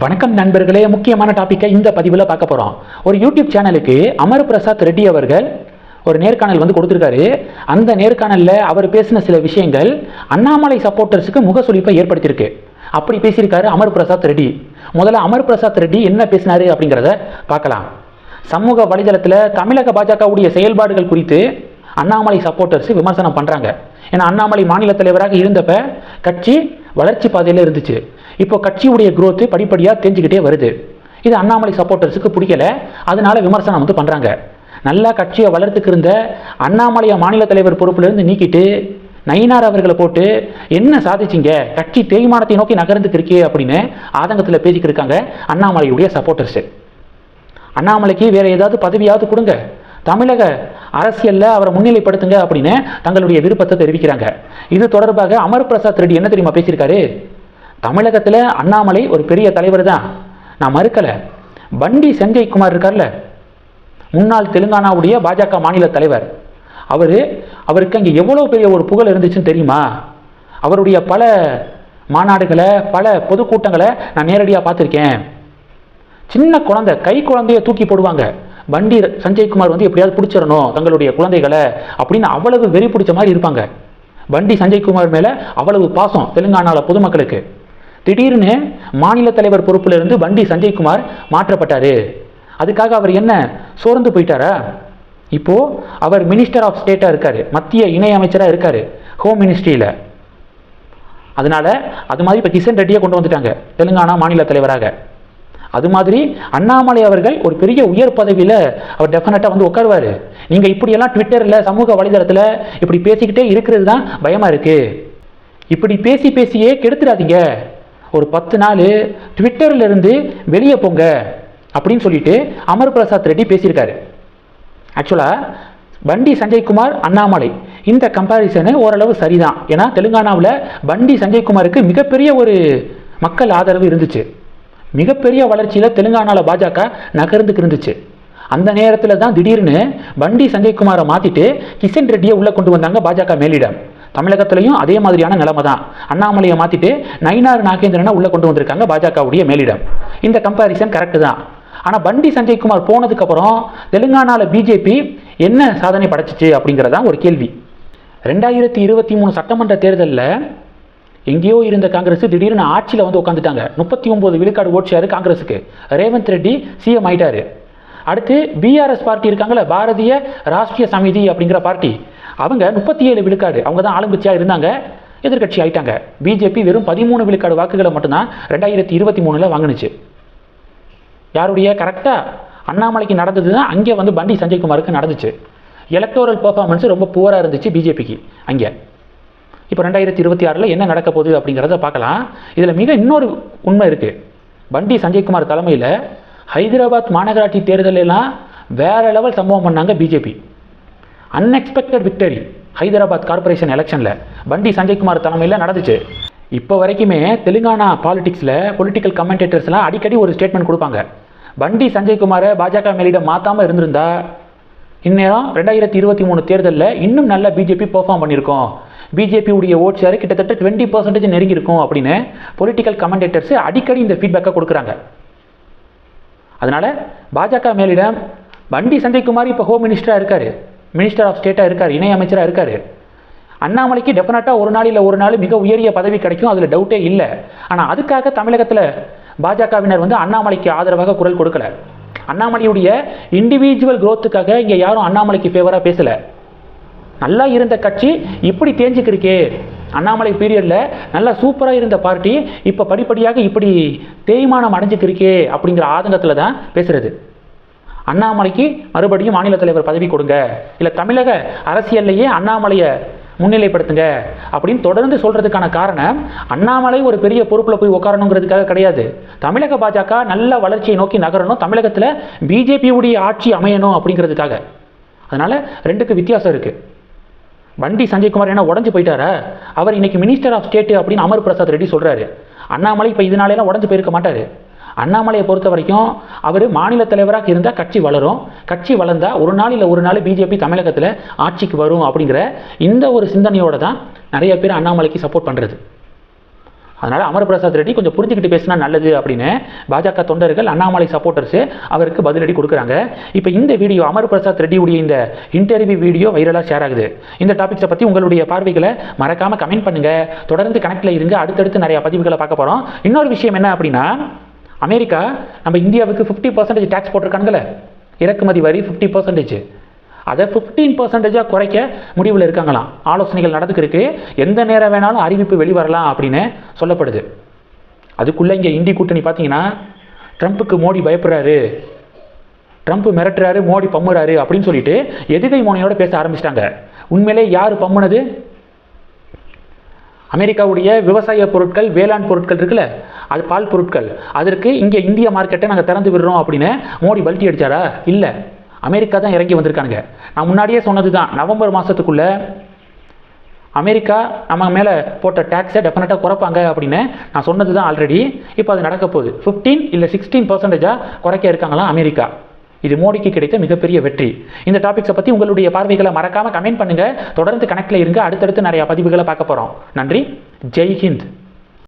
வணக்கம் நண்பர்களே முக்கியமான டாப்பிக்கை இந்த பதிவில் பார்க்க போகிறோம் ஒரு யூடியூப் சேனலுக்கு அமர் பிரசாத் ரெட்டி அவர்கள் ஒரு நேர்காணல் வந்து கொடுத்துருக்காரு. அந்த நேர்காணலில் அவர் பேசின சில விஷயங்கள் அண்ணாமலை சப்போர்ட்டர்ஸுக்கு முகசுளிப்பை ஏற்படுத்தியிருக்கு. அப்படி பேசியிருக்காரு அமர் பிரசாத் ரெட்டி. முதல்ல அமர் பிரசாத் ரெட்டி என்ன பேசினாரு அப்படிங்கிறத பார்க்கலாம். சமூக வலைதளத்தில் தமிழக பாஜகவுடைய செயல்பாடுகள் குறித்து அண்ணாமலை சப்போர்ட்டர்ஸ் விமர்சனம் பண்ணுறாங்க ஏன்னா அண்ணாமலை மாநில தலைவராக இருந்தப்ப கட்சி வளர்ச்சி பாதையில் இருந்துச்சு. இப்போ கட்சியுடைய குரோத்து படிப்படியாக தெரிஞ்சுக்கிட்டே வருது. இது அண்ணாமலை சப்போர்ட்டர்ஸுக்கு பிடிக்கல. அதனால விமர்சனம் வந்து பண்ணுறாங்க நல்லா கட்சியை வளர்த்துக்கு இருந்த அண்ணாமலையை மாநில தலைவர் பொறுப்பிலிருந்து நீக்கிட்டு நயினார் அவர்களை போட்டு என்ன சாதிச்சிங்க? கட்சி தேய்மானத்தை நோக்கி நகர்ந்துக்கு இருக்கே அப்படின்னு ஆதங்கத்தில் பேசிக்கிட்டு இருக்காங்க அண்ணாமலையுடைய சப்போர்ட்டர்ஸு அண்ணாமலைக்கு வேற ஏதாவது பதவியாவது கொடுங்க. தமிழக அரசியலில் அவரை முன்னிலைப்படுத்துங்க அப்படின்னு தங்களுடைய விருப்பத்தை தெரிவிக்கிறாங்க. இது தொடர்பாக அமர் பிரசாத் ரெட்டி என்ன தெரியுமா பேசியிருக்காரு? தமிழகத்தில் அண்ணாமலை ஒரு பெரிய தலைவர் தான். நான் மறுக்கலை. பண்டி சஞ்சய் குமார் இருக்கார்ல? முன்னாள் தெலுங்கானாவுடைய பாஜக மாநில தலைவர். அவர் அவருக்கு அங்கே எவ்வளோ பெரிய ஒரு புகழ் இருந்துச்சுன்னு தெரியுமா? அவருடைய பல மாநாடுகளை பல பொதுக்கூட்டங்களை நான் நேரடியாக பார்த்துருக்கேன். சின்ன குழந்தை கை குழந்தைய தூக்கி போடுவாங்க. வண்டி சஞ்சய்குமார் வந்து எப்படியாவது பிடிச்சிடணும் தங்களுடைய குழந்தைகளை அப்படின்னு அவ்வளவு வெறி பிடிச்ச மாதிரி இருப்பாங்க. வண்டி சஞ்சய்குமார் மேலே அவ்வளவு பாசம் தெலுங்கானாவில் பொதுமக்களுக்கு. திடீர்னு மாநில தலைவர் பொறுப்பிலிருந்து வண்டி சஞ்சய்குமார் மாற்றப்பட்டாரு. அதுக்காக அவர் என்ன சோர்ந்து போயிட்டாரா? இப்போ அவர் மினிஸ்டர் ஆஃப் ஸ்டேட்டாக இருக்காரு மத்திய இணையமைச்சராக இருக்காரு ஹோம் மினிஸ்ட்ரியில் அதனால அது மாதிரி இப்போ கிஷன் ரெட்டியை கொண்டு வந்துட்டாங்க தெலுங்கானா மாநில தலைவராக. அது மாதிரி அண்ணாமலை அவர்கள் ஒரு பெரிய உயர் பதவியில் அவர் டெஃபினட்டாக வந்து உட்காருவார். நீங்கள் இப்படியெல்லாம் ட்விட்டரில் சமூக வலைதளத்தில் இப்படி பேசிக்கிட்டே இருக்கிறது தான் பயமாக இருக்குது இப்படி பேசி பேசியே கெடுத்துடாதீங்க. ஒரு பத்து நாள் ட்விட்டர்லேருந்து வெளியே போங்க அப்படின்னு சொல்லிட்டு அமர் பிரசாத் ரெட்டி பேசியிருக்காரு. ஆக்சுவலாக பண்டி சஞ்சய்குமார் அண்ணாமலை. இந்த கம்பேரிசனு ஓரளவு சரிதான். ஏன்னா தெலுங்கானாவில் பண்டி சஞ்சய்குமாருக்கு மிகப்பெரிய ஒரு மக்கள் ஆதரவு இருந்துச்சு. மிகப்பெரிய வளர்ச்சியில் தெலுங்கானாவில் பாஜக நகர்ந்துக்கு இருந்துச்சு. அந்த நேரத்தில் தான் திடீர்னு பண்டி சஞ்சய்குமாரை மாற்றிட்டு கிஷன் ரெட்டியை உள்ளே கொண்டு வந்தாங்க பாஜக மேலிடம். தமிழகத்திலையும் அதே மாதிரியான நிலைமை தான் அண்ணாமலையை மாற்றிட்டு நயினார் நாகேந்திரனை உள்ளே கொண்டு வந்திருக்காங்க பாஜகவுடைய மேலிடம். இந்த கம்பேரிசன் கரெக்டு தான். ஆனால் பண்டி சஞ்சய்குமார் போனதுக்கப்புறம் தெலுங்கானாவில் பிஜேபி என்ன சாதனை படைச்சிச்சு அப்படிங்கிறதான் ஒரு கேள்வி. ரெண்டாயிரத்தி இருபத்தி மூணு சட்டமன்ற தேர்தலில் எங்கேயோ இருந்த காங்கிரஸ் திடீர்னு ஆட்சியில் வந்து உட்காந்துட்டாங்க முப்பத்தி ஒம்பது விழுக்காடு ஓட்சியார் காங்கிரஸுக்கு ரேவந்த் ரெட்டி சிஎம் ஆயிட்டாரு. அடுத்து பிஆர்எஸ் பார்ட்டி இருக்காங்களே பாரதிய ராஷ்டிரிய சமிதி அப்படிங்கிற பார்ட்டி அவங்க முப்பத்தி ஏழு விழுக்காடு அவங்க தான் ஆளுங்கட்சியாக இருந்தாங்க எதிர்க்கட்சி ஆயிட்டாங்க. பிஜேபி வெறும் பதிமூணு விழுக்காடு வாக்குகளை மட்டும்தான் ரெண்டாயிரத்தி இருபத்தி மூணில் வாங்கினுச்சு. யாருடைய கரெக்டாக அண்ணாமலைக்கு நடந்தது தான் அங்கே வந்து பண்டி சஞ்சய்குமாருக்கு நடந்துச்சு. எலக்டோரல் பர்ஃபார்மன்ஸ் ரொம்ப புவராக இருந்துச்சு பிஜேபிக்கு அங்கே. இப்போ ரெண்டாயிரத்தி இருபத்தி ஆறில் என்ன நடக்க போகுது அப்படிங்கிறத பார்க்கலாம். இதில் மிக இன்னொரு உண்மை இருக்குது பண்டி சஞ்சய்குமார் தலைமையில் ஹைதராபாத் மாநகராட்சி தேர்தலெல்லாம் வேறு லெவல் சம்பவம் பண்ணாங்க BJP. Unexpected victory Hyderabad corporation எலெக்ஷனில் பண்டி சஞ்சய்குமார் தலைமையில் நடந்துச்சு. இப்போ வரைக்குமே தெலுங்கானா பாலிடிக்ஸில் பொலிட்டிக்கல் கமெண்டேட்டர்ஸ்லாம் அடிக்கடி ஒரு ஸ்டேட்மெண்ட் கொடுப்பாங்க. பண்டி சஞ்சய்குமாரை பாஜக மேலிடம் மாற்றாமல் இருந்திருந்தா இந்நேரம் ரெண்டாயிரத்தி இருபத்தி மூணு தேர்தலில் இன்னும் நல்ல பிஜேபி பெர்ஃபார்ம் பண்ணியிருக்கோம். பிஜேபியுடைய ஓட் ஷேர் கிட்டத்தட்ட டுவெண்ட்டி பர்சன்டேஜ் நெருங்கியிருக்கும் அப்படின்னு பொலிட்டிக்கல் கமெண்டேட்டர்ஸ் அடிக்கடி இந்த ஃபீட்பேக்கை கொடுக்குறாங்க. அதனால் பாஜக மேலிடம் வண்டி சஞ்சய்குமார் இப்போ ஹோம் மினிஸ்டராக இருக்கார். மினிஸ்டர் ஆஃப் ஸ்டேட்டாக இருக்கார் இணையமைச்சராக இருக்கார். அண்ணாமலைக்கு டெஃபினட்டாக ஒரு நாள் இல்லை ஒரு நாள் மிக உயரிய பதவி கிடைக்கும் அதில் டவுட்டே இல்லை. ஆனால் அதுக்காக தமிழகத்தில் பாஜகவினர் வந்து அண்ணாமலைக்கு ஆதரவாக குரல் கொடுக்கல. அண்ணாமலையுடைய இண்டிவிஜுவல் குரோத்துக்காக இங்கே யாரும் அண்ணாமலைக்கு ஃபேவராக பேசலை. நல்லா இருந்த கட்சி இப்படி தேஞ்சிக்கிருக்கே. அண்ணாமலை பீரியடில் நல்லா சூப்பராக இருந்த பார்ட்டி இப்போ படிப்படியாக இப்படி தேய்மானம் அடைஞ்சிக்கிருக்கே அப்படிங்கிற ஆதங்கத்தில் தான் பேசுகிறது அண்ணாமலைக்கு மறுபடியும் மாநில தலைவர் பதவி கொடுங்க. இல்லை தமிழக அரசியல்லையே அண்ணாமலையை முன்னிலைப்படுத்துங்க. அப்படின்னு தொடர்ந்து சொல்றதுக்கான காரணம் அண்ணாமலை ஒரு பெரிய பொறுப்பில் போய் உட்காரணுங்கிறதுக்காக கிடையாது. தமிழக பாஜக நல்ல வளர்ச்சியை நோக்கி நகரணும் தமிழகத்தில் பிஜேபியுடைய ஆட்சி அமையணும் அப்படிங்கிறதுக்காக. அதனால ரெண்டுக்கு வித்தியாசம் இருக்கு. வண்டி சஞ்சய்குமார் என்ன உடஞ்சு போயிட்டாரா? அவர் இன்னைக்கு மினிஸ்டர் ஆஃப் ஸ்டேட் அப்படின்னு அமர் பிரசாத் ரெட்டி சொல்றாரு. அண்ணாமலை இப்போ இதனாலெல்லாம் உடஞ்சு போயிருக்க மாட்டாரு. அண்ணாமலையை பொறுத்த வரைக்கும் அவர் மாநில தலைவராக இருந்தால் கட்சி வளரும். கட்சி வளர்ந்தால் ஒரு நாள் இல்லை ஒரு நாள் பிஜேபி தமிழகத்தில் ஆட்சிக்கு வரும் அப்படிங்கிற இந்த ஒரு சிந்தனையோடு தான் நிறைய பேர் அண்ணாமலைக்கு சப்போர்ட் பண்ணுறது அதனால் அமர் பிரசாத் ரெட்டி கொஞ்சம் புரிஞ்சுக்கிட்டு பேசினா நல்லது அப்படின்னு பாஜக தொண்டர்கள் அண்ணாமலை சப்போர்ட்டர்ஸு அவருக்கு பதிலடி கொடுக்குறாங்க. இப்போ இந்த வீடியோ அமர் பிரசாத் ரெட்டியுடைய இந்த இன்டர்வியூ வீடியோ வைரலாக ஷேர் ஆகுது. இந்த டாபிக்ஸை பற்றி உங்களுடைய பார்வைகளை மறக்காமல் கமெண்ட் பண்ணுங்கள் தொடர்ந்து கணக்கில் இருங்க. அடுத்தடுத்து நிறைய பதிவுகளை பார்க்க போகிறோம் இன்னொரு விஷயம் என்ன அப்படின்னா அமெரிக்கா நம்ம இந்தியாவுக்கு ஃபிஃப்டி பர்சன்டேஜ் டேக்ஸ் போட்டிருக்காங்களே இறக்குமதி வரி ஃபிஃப்டி பர்சன்டேஜ் அதை ஃபிஃப்டீன் பர்சன்டேஜாக குறைக்க முடிவில் இருக்காங்களாம். ஆலோசனைகள் நடந்துக்கிருக்கு. எந்த நேரம் வேணாலும் அறிவிப்பு வெளிவரலாம் அப்படின்னு சொல்லப்படுது. அதுக்குள்ளே இங்கே இந்தி கூட்டணி பார்த்தீங்கன்னா ட்ரம்ப்புக்கு மோடி பயப்படுறாரு. ட்ரம்ப் மிரட்டுறாரு மோடி பம்முறாரு அப்படின்னு சொல்லிட்டு எதுகை மோனியோட பேச ஆரம்பிச்சிட்டாங்க. உண்மையிலே யார் பம்முனது? அமெரிக்காவுடைய விவசாய பொருட்கள் வேளாண் பொருட்கள் இருக்குல்ல அது பால் பொருட்கள். அதற்கு இங்கே இந்திய மார்க்கெட்டை நாங்கள் திறந்து விடுறோம் அப்படின்னு மோடி பல்ட்டி அடித்தாரா இல்லை. அமெரிக்கா தான் இறங்கி வந்திருக்கானுங்க. நான் முன்னாடியே சொன்னது தான் நவம்பர் மாதத்துக்குள்ளே அமெரிக்கா நம்ம மேலே போட்ட டேக்ஸை டெஃபினட்டாக குறைப்பாங்க அப்படின்னு நான் சொன்னது தான் ஆல்ரெடி இப்போ அது நடக்க போகுது. ஃபிஃப்டீன் இல்லை சிக்ஸ்டீன் பர்சன்டேஜாக குறைக்க இருக்காங்களாம் அமெரிக்கா. இது மோடிக்கு கிடைத்த மிகப்பெரிய வெற்றி. இந்த டாபிக்ஸை பற்றி உங்களுடைய பார்வைகளை மறக்காமல் கமெண்ட் பண்ணுங்கள் தொடர்ந்து கணக்கில் இருங்க. அடுத்தடுத்து நிறையா பதிவுகளை பார்க்க போகிறோம் நன்றி. ஜெய் ஹிந்த்.